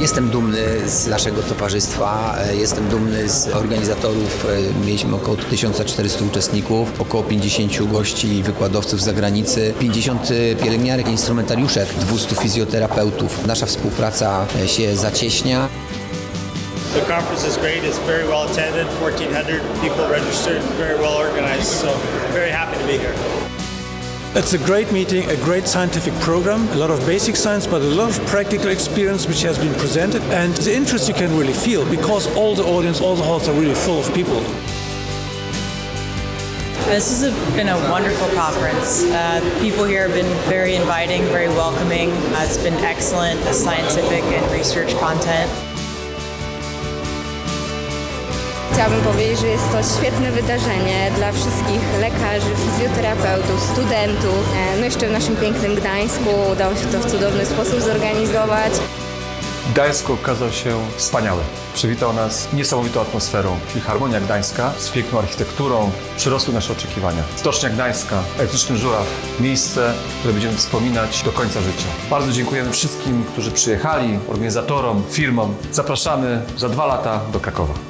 Jestem dumny z naszego towarzystwa, e, jestem dumny z organizatorów. E, Mieliśmy około 1400 uczestników, około 50 gości i wykładowców z zagranicy, 50 pielęgniarek instrumentariuszek, 200 fizjoterapeutów. Nasza współpraca e, się zacieśnia. The conference is great. It's very well attended. 1,400 people registered. Very well organized. So very happy to be here. It's a great meeting, a great scientific program, a lot of basic science, but a lot of practical experience which has been presented, and the interest you can really feel because all the audience, all the halls are really full of people. This has been a wonderful conference. Uh, people here have been very inviting, very welcoming. Uh, it's been excellent scientific and research content. Chciałabym powiedzieć, że jest to świetne wydarzenie dla wszystkich lekarzy, fizjoterapeutów, studentów. E, No jeszcze w naszym pięknym Gdańsku udało się to w cudowny sposób zorganizować. Gdańsk okazał się wspaniały. Przywitał nas niesamowitą atmosferą. Filharmonia Gdańska z piękną architekturą przyrosły nasze oczekiwania. Stocznia Gdańska, Elektryczny Żuraw, miejsce, które będziemy wspominać do końca życia. Bardzo dziękujemy wszystkim, którzy przyjechali, organizatorom, firmom. Zapraszamy za dwa lata do Krakowa.